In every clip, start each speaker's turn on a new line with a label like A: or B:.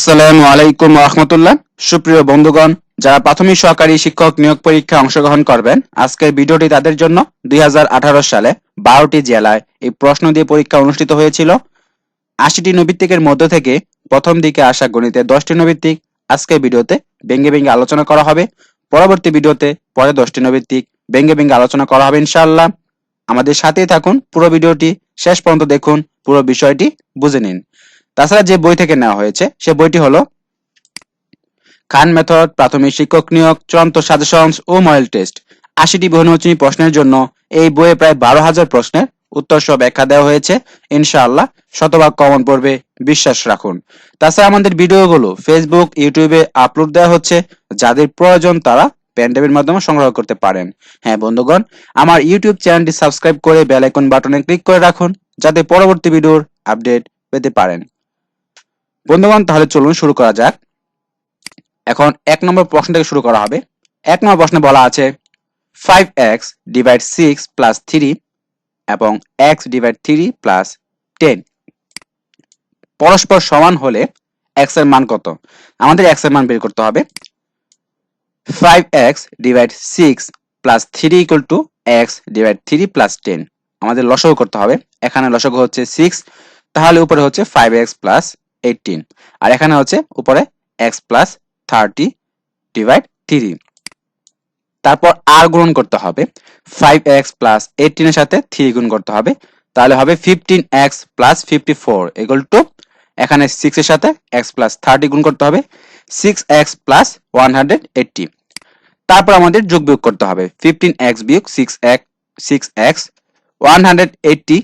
A: আসসালামু আলাইকুম রহমতুল্লাহ। সুপ্রিয় বন্ধুগণ, যারা প্রাথমিক সহকারী শিক্ষক নিয়োগ পরীক্ষায় অংশগ্রহণ করবেন, আজকের ভিডিওটি তাদের জন্য দুই হাজার আঠারো সালে বারোটি জেলায় এই প্রশ্ন দিয়ে পরীক্ষা অনুষ্ঠিত হয়েছিল। আশিটি নৈবিত্তিকের মধ্য থেকে প্রথম দিকে আসা গণিতে দশটি নৈবিত্তিক আজকের ভিডিওতে ব্যঙ্গে ব্যঙ্গে আলোচনা করা হবে। পরবর্তী ভিডিওতে পরে দশটি নৈবিত্তিক ব্যঙ্গে ব্যঙ্গে আলোচনা করা হবে ইনশাআল্লাহ। আমাদের সাথেই থাকুন, পুরো ভিডিওটি শেষ পর্যন্ত দেখুন, পুরো বিষয়টি বুঝে নিন। তাছাড়া যে বই থেকে নেওয়া হয়েছে, সে বইটি হলো খান মেথড, প্রাথমিক শিক্ষক নিয়োগ, চূড়ান্ত সাজেশনস ও মডেল টেস্ট। আশিটি বহুনির্বাচনী প্রশ্নের জন্য এই বইয়ে প্রায় বারো হাজার প্রশ্নের উত্তর সহ ব্যাখ্যা দেওয়া হয়েছে। ইনশাআল্লাহ শতভাগ কমন পড়বে, বিশ্বাস রাখুন। তাছাড়া আমাদের ভিডিওগুলো ফেসবুক ইউটিউবে আপলোড দেওয়া হচ্ছে। যাদের প্রয়োজন তারা প্যান্ডেমের মাধ্যমে সংগ্রহ করতে পারেন। হ্যাঁ বন্ধুগণ, আমার ইউটিউব চ্যানেলটি সাবস্ক্রাইব করে বেল আইকন বাটনে ক্লিক করে রাখুন, যাতে পরবর্তী ভিডিওর আপডেট পেতে পারেন। বন্ধুগণ, তাহলে চলুন শুরু করা যাক। এখন এক নম্বর প্রশ্ন থেকে শুরু করা হবে। এক নম্বর প্রশ্নে বলা আছে five x divide six plus three এবং x divide three plus ten পরস্পর সমান হলে এক্সের মান কত? আমাদের এক্সের মান বের করতে হবে। Five x divide six plus three equal to x divide three plus ten আমাদের লসগু করতে হবে। এখানে লসগু হচ্ছে সিক্স তাহলে উপরে হচ্ছে ফাইভ এক্স প্লাস এইটিন আর এখানে হচ্ছে উপরে x plus thirty divide three তারপর আর গুণ করতে হবে ফাইভ এক্স প্লাস এইটিনের সাথে থ্রি গুণ করতে হবে। তাহলে হবে fifteen x plus fifty four equal to এখানে সিক্স এর সাথে এক্স প্লাস থার্টি গুণ করতে হবে। Six x plus one hundred eighty তারপর আমাদের যোগ বিয়োগ করতে হবে। ফিফটিন এক্স বিয়োগ six x six x one hundred eighty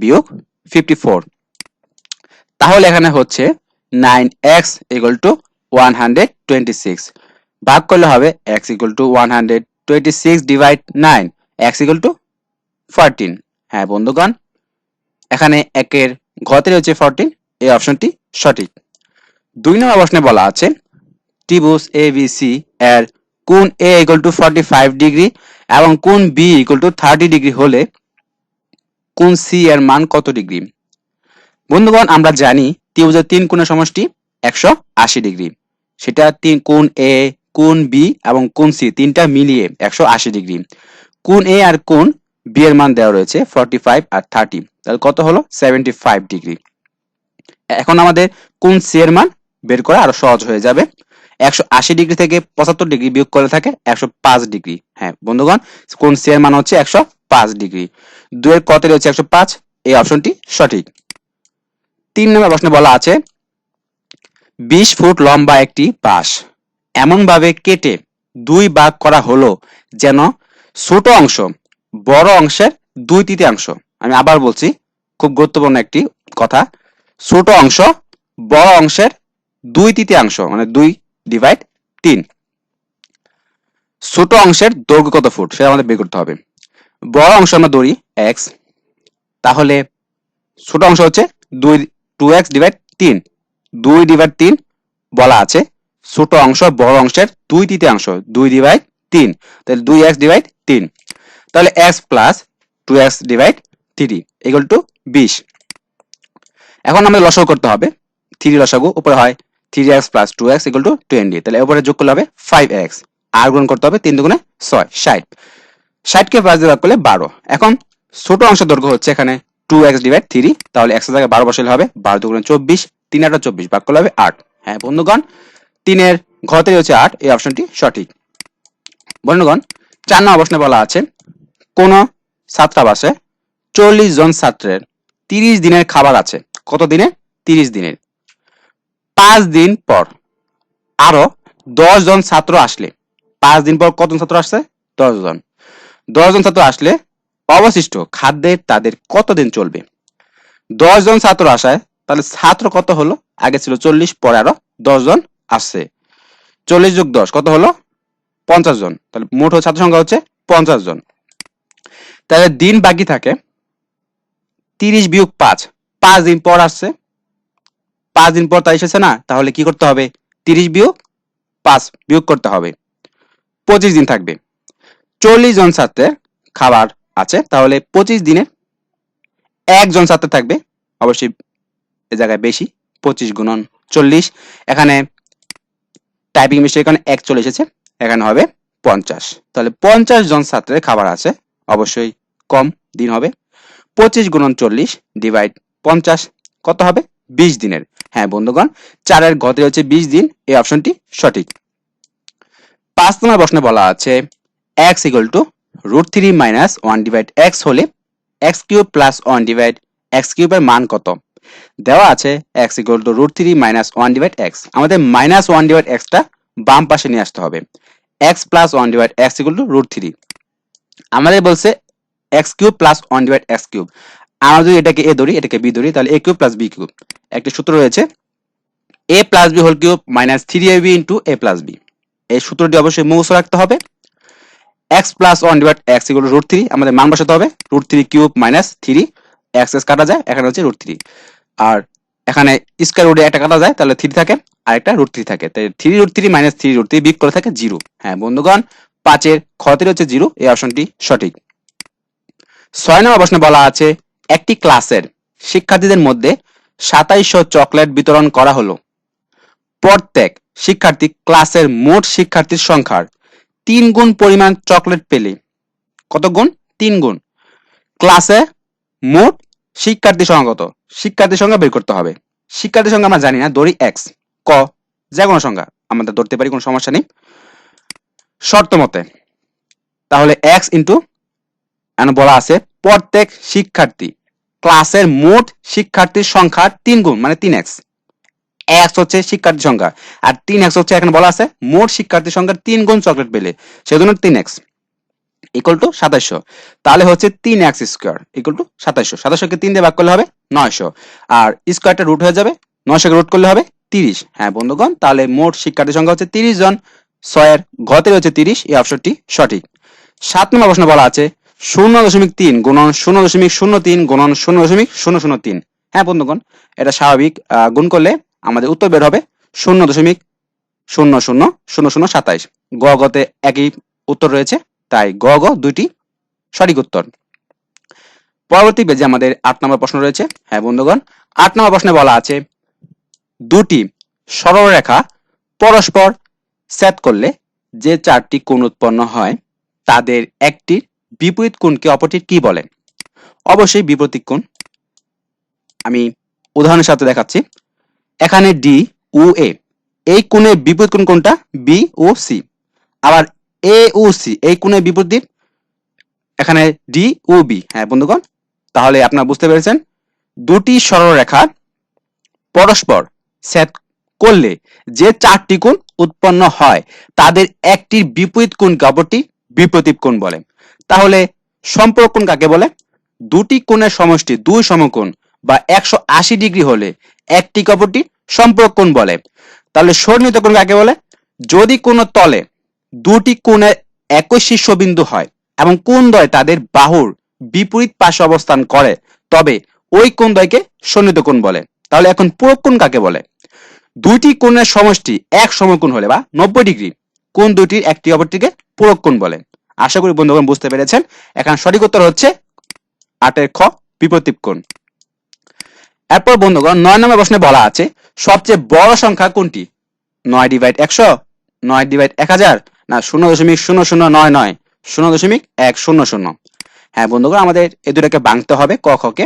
A: বিয়োগ ফিফটি ফোর তাহলে এখানে হচ্ছে nine x equal to one hundred twenty six ভাগ করলে হবে x equal to one hundred twenty six divide nine x equal to fourteen হ্যাঁ বন্ধুগণ, এখানে একের ঘতে রয়েছে ফোরটিন এই অপশনটি সঠিক। দুই নম্বর প্রশ্নে বলা আছে, ত্রিভুজ এ বি সি এর কোন A equal to forty five degree এবং কোন B equal to thirty degree হলে কোন সি এর মান কত ডিগ্রি বন্ধুগণ, আমরা জানি ত্রিভুজের তিন কোণের সমষ্টি একশো আশি ডিগ্রি। সেটা তিন কোণ এ কোণ বি এবং কোণ সি তিনটা মিলিয়ে একশো আশি ডিগ্রি। কোণ এ আর কোণ বি এর মান দেওয়া রয়েছে ফর্টি ফাইভ আর থার্টি তাহলে কত হলো? Seventy five degree. এখন আমাদের কোন সি এর মান বের করা আরও সহজ হয়ে যাবে। একশো আশি ডিগ্রি থেকে পঁচাত্তর ডিগ্রি বিয়োগ করে থাকে একশো পাঁচ ডিগ্রি। হ্যাঁ বন্ধুগণ কোন সি এর মান হচ্ছে একশো পাঁচ ডিগ্রি। দুয়ের কত রয়েছে একশো পাঁচ, এই অপশনটি সঠিক। তিন নম্বর প্রশ্নে বলা আছে, বিশ ফুট লম্বা একটি বাঁশ। এমনভাবে কেটে দুই ভাগ করা হলো যেন ছোট অংশ, বড় অংশের দুই তৃতীয়াংশ। আমি আবার বলছি, খুব গুরুত্বপূর্ণ একটি কথা। ছোট অংশ, বড় অংশের দুই তৃতীয়াংশ মানে দুই ডিভাইড তিন। ছোট অংশের দৈর্ঘ্য কত ফুট, সেটা আমাদের বের করতে হবে। বড় অংশ আমরা ধরি এক্স তাহলে ছোট অংশ হচ্ছে দুই টু এক্স ডিভাইড তিন। দুই ডিভাইড তিন বলা আছে। ছোট অংশ, বড় অংশের দুই তৃতীয়াংশ, দুই ডিভাইড তিন। তাহলে দুই এক্স ডিভাইড তিন। তাহলে x plus two x divide three equal to বিশ। এখন আমাদের লসাগু করতে হবে। থ্রি লসাগু, উপরে হয় three x plus two x equal to twenty তাহলে উপরে যোগ করলে হবে ফাইভ এক্স আর গুণ করতে হবে তিন দুগুণে ছয়, ষাট। ষাটকে পাঁচ দিয়ে ভাগ করলে বারো। এখন ছোট অংশ দৈর্ঘ্য হচ্ছে এখানে টু এক্স ডিভাইড থ্রি তাহলে একশো জায়গায় বারো বসালে হবে, বারো দুগুণে চব্বিশ, তিন আটা চব্বিশ ভাগ করলে হবে আট। হ্যাঁ বন্ধুগণ, তিনের ঘতে হচ্ছে আট, এই অপশনটি সঠিক। বন্ধুগণ, চার নম্বর প্রশ্নে বলা আছে, কোন ছাত্রাবাসে চল্লিশ জন ছাত্রের তিরিশ দিনের খাবার আছে, কত দিনে? তিরিশ দিনের। পাঁচ দিন পর আরও দশ জন ছাত্র আসলে, পাঁচ দিন পর কতজন ছাত্র আসছে? দশ জন। দশ জন ছাত্র আসলে অবশিষ্ট খাদ্যে তাদের কতদিন চলবে? দশ জন ছাত্র আসায়, তাহলে ছাত্র কত হলো? আগে ছিল চল্লিশ, পরে আরও দশ জন আসছে। চল্লিশ যোগ দশ, কত হলো? পঞ্চাশ জন। তাহলে মোট ছাত্র সংখ্যা হচ্ছে পঞ্চাশ জন। তাহলে দিন বাকি থাকে তিরিশ বিয়োগ পাঁচ। পাঁচ দিন পর আসছে। পাঁচ দিন পর তা এসেছে না? তাহলে কি করতে হবে? তিরিশ বিয়োগ পাঁচ বিয়োগ করতে হবে। পঁচিশ দিন থাকবে। চল্লিশ জন ছাত্রের খাবার আছে। তাহলে পঁচিশ দিনে একজন ছাত্র থাকবে, অবশ্যই এ জায়গায় বেশি, পঁচিশ গুণন চল্লিশ। এখানে টাইপিং মিস্টেক এখানে এক চলে এসেছে, এখানে হবে পঞ্চাশ। তাহলে পঞ্চাশ জন ছাত্রের খাবার আছে, অবশ্যই কম দিন হবে। পঁচিশ গুণন চল্লিশ ডিভাইড পঞ্চাশ, কত হবে? বিশ দিনের। হ্যাঁ বন্ধুগণ, চারের গতে হচ্ছে বিশ দিন, এই অপশনটি সঠিক। পাঁচ নম্বর প্রশ্নে বলা আছে x equal to root three minus one divide x হলে x cube plus one divide x কিউবের মান কত? দেওয়া আছে x equal to root three minus one divide x আমাদের মাইনাস ওয়ান ডিভাইড এক্সটা বাম পাশে নিয়ে আসতে হবে। X plus one divide x equal to root three আমাদের বলছে x cube plus one divide x cube আমরা যদি এটাকে এ ধরি, এটাকে বি ধরি, তাহলে A cube plus B cube একটা সূত্র রয়েছে A plus B whole cube minus three A B into A plus B এই সূত্রটি অবশ্যই মুখস্থ রাখতে হবে। X plus one divide x equal root three আমাদের মান বসাতে হবে root three cube minus three x x কাটা যায়, এখানে হচ্ছে রুট থ্রি আর এখানে স্কোয়ার রুটে একটা কাটা যায়, তাহলে থ্রি থাকে আর একটা রুট থ্রি থাকে। তাই three root three minus three root three বিক করে থাকে জিরো হ্যাঁ বন্ধুগণ, পাঁচের খতের হচ্ছে জিরো এই অপশনটি সঠিক। ছয় নম্বর প্রশ্নে বলা আছে, একটি ক্লাসের শিক্ষার্থীদের মধ্যে সাতাইশশো চকলেট বিতরণ করা হলো। প্রত্যেক শিক্ষার্থী ক্লাসের মোট শিক্ষার্থীর সংখ্যার তিন গুণ পরিমাণ চকলেট পেলে। কত গুণ? তিন গুণ। ক্লাসে মোট শিক্ষার্থী সংখ্যা কত? শিক্ষার্থী সংখ্যা বের করতে হবে। শিক্ষার্থী সংখ্যা আমরা জানি না দড়ি এক্স ক যে কোনো সংখ্যা। আমরা ধরতে পারি, কোনো সমস্যা নেই। শর্ত মতে, তাহলে এক্স ইন্টু বলা আছে, প্রত্যেক শিক্ষার্থী ক্লাসের মোট শিক্ষার্থীর সংখ্যা তিন গুণ মানে তিন এক্স এক্স হচ্ছে শিক্ষার্থী সংখ্যা, আর তিন এক্স হচ্ছে এখানে বলা আছে মোট শিক্ষার্থী সংখ্যার তিন গুণ চকলেট পেলে, সেজন্য তিন এক্স ইকুয়াল টু সাতাশশো তাহলে হচ্ছে তিন এক্স স্কোয়ার ইকুয়াল টু সাতাশশো সাতাশশোকে তিন দিয়ে ভাগ করলে হবে নয়শো। আর স্কোয়ারটা রুট হয়ে যাবে, নয়শোকে রুট করলে হবে তিরিশ। হ্যাঁ বন্ধুগণ, তাহলে মোট শিক্ষার্থী সংখ্যা হচ্ছে তিরিশ জন, ছয়ের ঘতে হচ্ছে তিরিশ, এই অপশনটি সঠিক। সাত নম্বর প্রশ্ন বলা আছে শূন্য দশমিক তিন গুণন শূন্য দশমিক শূন্য তিন গুণন শূন্য দশমিক শূন্য শূন্য তিন। হ্যাঁ বন্ধুগণ, এটা স্বাভাবিক গুণ করলে আমাদের উত্তর বের হবে শূন্য দশমিক শূন্য শূন্য শূন্য শূন্য সাতাইশ। গ গতে একই উত্তর রয়েছে, তাই গ গ দুইটি সঠিক উত্তর। পরবর্তী পেজে আমাদের আট নম্বর প্রশ্ন রয়েছে। হ্যাঁ বন্ধুগণ, আট নম্বর প্রশ্নে বলা আছে, দুটি সরলরেখা পরস্পর সেট করলে যে চারটি কোণ উৎপন্ন হয়, তাদের একটির বিপরীত কোণকে অপরটির কি বলে? অবশ্যই বিপরীত কোণ। আমি উদাহরণের সাথে দেখাচ্ছি। এখানে ডি ও এ এই কোণে বিপরীত কোণ কোনটা বি ও সি আবার এ ও সি এই কোণে বিপরীত দিক? এখানে ডি ও বি হ্যাঁ বন্ধুগণ, তাহলে আপনারা বুঝতে পেরেছেন। দুটি সরলরেখা পরস্পর সেট করলে যে চারটি কোণ উৎপন্ন হয়, তাদের একটির বিপরীত কোণ অপরটি বিপরীত কোণ বলে। তাহলে সম্পর্ক কোণ কাকে বলে? দুটি কোণের সমষ্টি, দুই সমকোণ বা একশো আশি ডিগ্রি হলে একটি অপরটি সম্পর্ক কোণ বলে। তাহলে সন্নিহিত কোণ কাকে বলে? যদি কোনো তলে দুটি কোণের একই শীর্ষবিন্দু হয় এবং কোণ দ্বয় তাদের বাহুর বিপরীত পাশে অবস্থান করে, তবে ওই কোণ দ্বয়কে সন্নিহিত কোণ বলে। তাহলে এখন পূরক কোণ কাকে বলে? দুইটি কোণের সমষ্টি এক সমকোণ হলে বা নব্বই ডিগ্রি, কোণ দুটির একটি অপরটিকে পূরক কোণ বলে। আশা করি বন্ধুগণ বুঝতে পেরেছেন। এখন সঠিক উত্তর হচ্ছে আটের খ বিপরীত কোণ। এরপর বন্ধুগণ, নয় নম্বর প্রশ্নে বলা আছে, সবচেয়ে বড় সংখ্যা কোনটি? নয় ডিভাইড একশো, নয় ডিভাইড এক হাজার, না, শূন্য দশমিক শূন্য শূন্য নয় নয়, শূন্য দশমিক এক শূন্য শূন্য। হ্যাঁ বন্ধুগণ, আমাদের এ দুটাকে ভাঙতে হবে ক, খ কে।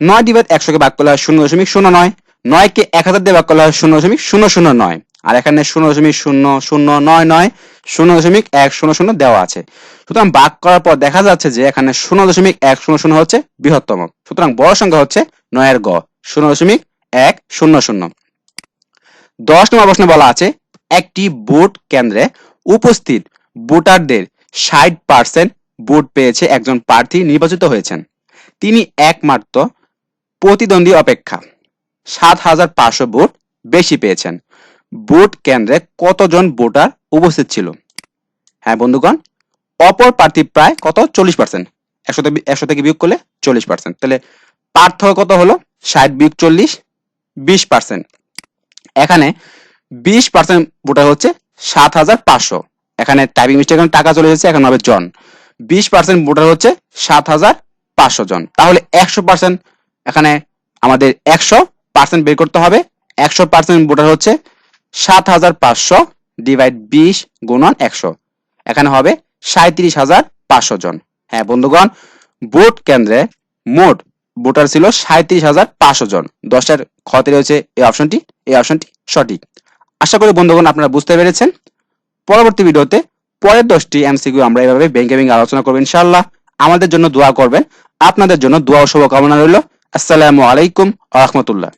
A: নয় ডিভাইড একশোকে ভাগ করলে হয় শূন্য দশমিক শূন্য নয় নয়কে এক হাজার দিয়ে ভাগ করলে হয় শূন্য দশমিক শূন্য শূন্য নয়। আর এখানে শূন্য দশমিক শূন্য শূন্য নয় নয়, শূন্য দশমিক এক শূন্য শূন্য দেওয়া আছে। সুতরাং ভাগ করার পর দেখা যাচ্ছে যে এখানে শূন্য দশমিক এক শূন্য শূন্য হচ্ছে বৃহত্তম। সুতরাং বড় সংখ্যা হচ্ছে নয়ের গ। শূন্য দশমিক এক শূন্য শূন্য। দশ নম্বর প্রশ্নে বলা আছে, একটি ভোট কেন্দ্রে উপস্থিত ভোটারদের ষাট পার্সেন্ট ভোট পেয়েছে একজন প্রার্থী নির্বাচিত হয়েছেন। তিনি একমাত্র প্রতিদ্বন্দ্বী অপেক্ষা। সাত হাজার পাঁচশো ভোট বেশি পেয়েছেন। ভোট কেন্দ্রে কতজন ভোটার উপস্থিত ছিল? হ্যাঁ বন্ধুগণ, অপর প্রার্থী প্রায় কত? চল্লিশ পার্সেন্ট। একশো থেকে একশো থেকে বিয়োগ করলে চল্লিশ পার্সেন্ট। তাহলে পার্থক্য কত হলো? ষাট বিয়োগ চল্লিশ, বিশ পার্সেন্ট এখানে বিশ পার্সেন্ট ভোটার হচ্ছে সাত হাজার পাঁচশো। এখানে টাইপিং মিস্টেক টাকা চলে যাচ্ছে এখন হবে জন। বিশ পার্সেন্ট ভোটার হচ্ছে সাত হাজার পাঁচশো জন। তাহলে একশো পার্সেন্ট এখানে আমাদের একশো পার্সেন্ট বের করতে হবে। একশো পার্সেন্ট ভোটার হচ্ছে সাত হাজার পাঁচশো ডিভাইড বিশ গুণন একশো। এখানে হবে সাঁত্রিশ হাজার পাঁচশো জন। হ্যাঁ বন্ধুগণ, ভোট কেন্দ্রে মোট ভোটার ছিল সাঁত্রিশ হাজার পাঁচশো জন। দশটার ক্ষতে রয়েছে এই অপশনটি। এই অপশনটি সঠিক। আশা করি বন্ধুগণ আপনারা বুঝতে পেরেছেন। পরবর্তী ভিডিওতে পরের দশটি এমসিকিউ আমরা এভাবে ব্যাংকে ব্যাংকে আলোচনা করব ইনশাল্লাহ আমাদের জন্য দোয়া করবেন। আপনাদের জন্য দোয়া ও শুভকামনা রইল। আসসালামু আলাইকুম আহমতুল্লাহ